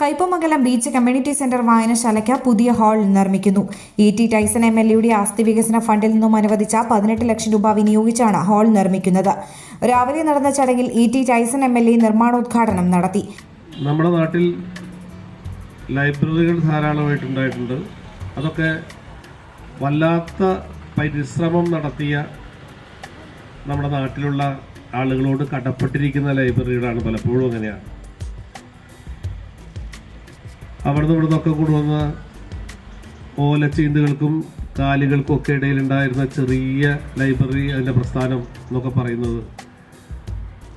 Kaipamangalam beach community centre വായനശാലയ്ക്ക് പുതിയ hall നിർമ്മിക്കുന്നു. E T Tyson M L എയുടെ ആസ്തി വികസന ഫണ്ടിൽ നിന്നും അനുവദിച്ച പതിനെട്ട് ലക്ഷം രൂപ വിനിയോഗിച്ചാണ് ഹാൾ നിർമ്മിക്കുന്നത്. രാവിലെ നടന്ന ചടങ്ങിൽ E T Tyson M L A നിർമ്മാണോദ്ഘാടനം നടത്തി. നമ്മുടെ നാട്ടിൽ ലൈബ്രറികൾ ധാരാളമായിട്ടുണ്ടായിട്ടുണ്ട് അതൊക്കെ വല്ലാത്ത പരിശ്രമം നടത്തിയ നമ്മുടെ നാട്ടിലുള്ള ആളുകളോട് കടപ്പെട്ടിരിക്കുന്ന ലൈബ്രറികളാണ് പലപ്പോഴും അങ്ങനെയാണ്. അവിടുന്ന് ഇവിടുന്ന് ഒക്കെ കൊണ്ടുവന്ന ഓലച്ചീന്തുകൾക്കും കാലുകൾക്കും ഒക്കെ ഇടയിലുണ്ടായിരുന്ന ചെറിയ ലൈബ്രറി അതിന്റെ പ്രസ്ഥാനം എന്നൊക്കെ പറയുന്നത്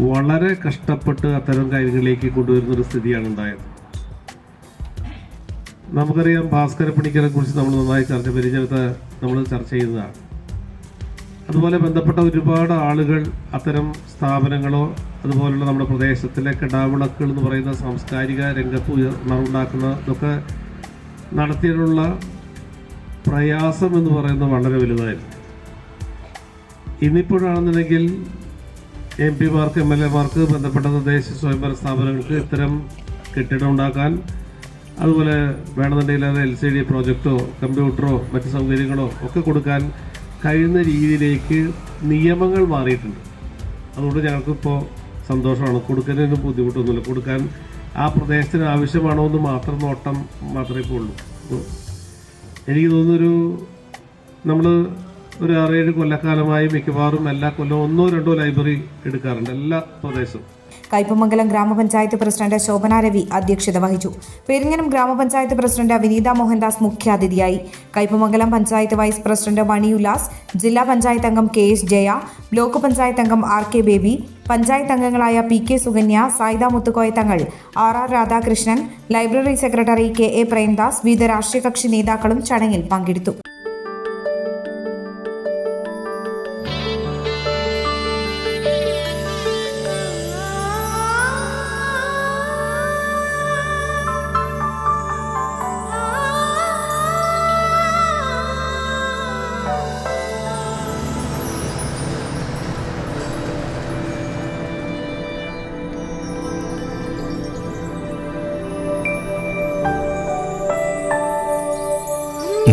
വളരെ കഷ്ടപ്പെട്ട് അത്തരം കാര്യങ്ങളിലേക്ക് കൊണ്ടുവരുന്ന ഒരു സ്ഥിതിയാണ് ഉണ്ടായത്. നമുക്കറിയാം ഭാസ്കര പണിക്കരെ കുറിച്ച് നമ്മൾ നന്നായി ചർച്ച പരിചയത്തെ നമ്മൾ ചർച്ച ചെയ്തതാണ്. അതുപോലെ ബന്ധപ്പെട്ട ഒരുപാട് ആളുകൾ അത്തരം സ്ഥാപനങ്ങളോ അതുപോലുള്ള നമ്മുടെ പ്രദേശത്തിലെ കിടാവിളക്കുകൾ എന്ന് പറയുന്ന സാംസ്കാരിക രംഗത്ത് ഉയർന്നുണ്ടാക്കുന്ന ഇതൊക്കെ നടത്തിയിട്ടുള്ള പ്രയാസം എന്ന് പറയുന്നത് വളരെ വലുതായിരുന്നു. ഇന്നിപ്പോഴാണെന്നുണ്ടെങ്കിൽ എം പിമാർക്ക് എം എൽ എമാർക്ക് ബന്ധപ്പെട്ട തദ്ദേശ സ്വയംഭരണ സ്ഥാപനങ്ങൾക്ക് ഇത്തരം കെട്ടിടം ഉണ്ടാക്കാൻ അതുപോലെ വേണമെന്നുണ്ടെങ്കിൽ അത് എൽ സി ഡി പ്രോജക്റ്റോ കമ്പ്യൂട്ടറോ മറ്റ് സൗകര്യങ്ങളോ ഒക്കെ കൊടുക്കാൻ കഴിയുന്ന രീതിയിലേക്ക് നിയമങ്ങൾ മാറിയിട്ടുണ്ട്. അതുകൊണ്ട് ഞങ്ങൾക്കിപ്പോൾ സന്തോഷമാണ്. കൊടുക്കുന്നതിനും ബുദ്ധിമുട്ടൊന്നുമില്ല. കൊടുക്കാൻ ആ പ്രദേശത്തിന് ആവശ്യമാണോ എന്ന് മാത്രം നോട്ടം മാത്രമേ ഇപ്പോൾ ഉള്ളൂ. എനിക്ക് തോന്നുന്നൊരു നമ്മൾ ഒരു ആറേഴ് കൊല്ലക്കാലമായി മിക്കവാറും എല്ലാ കൊല്ലവും ഒന്നോ രണ്ടോ ലൈബ്രറി എടുക്കാറുണ്ട്. എല്ലാ പ്രദേശവും. കയ്പമംഗലം ഗ്രാമപഞ്ചായത്ത് പ്രസിഡന്റ് ശോഭന രവി അധ്യക്ഷത വഹിച്ചു. പെരിങ്ങനം ഗ്രാമപഞ്ചായത്ത് പ്രസിഡന്റ് വിനീത മോഹൻദാസ് മുഖ്യാതിഥിയായി. കയ്പമംഗലം പഞ്ചായത്ത് വൈസ് പ്രസിഡന്റ് മണി ഉല്ലാസ് ജില്ലാ പഞ്ചായത്ത് അംഗം K S Jaya block panchayat അംഗം ആർ കെ ബേബി പഞ്ചായത്ത് അംഗങ്ങളായ P K Sukanya Sayida Muthukoya Thangal R R Radhakrishnan library secretary K A Premdas വിവിധ രാഷ്ട്രീയ കക്ഷി നേതാക്കളും ചടങ്ങിൽ പങ്കെടുത്തു.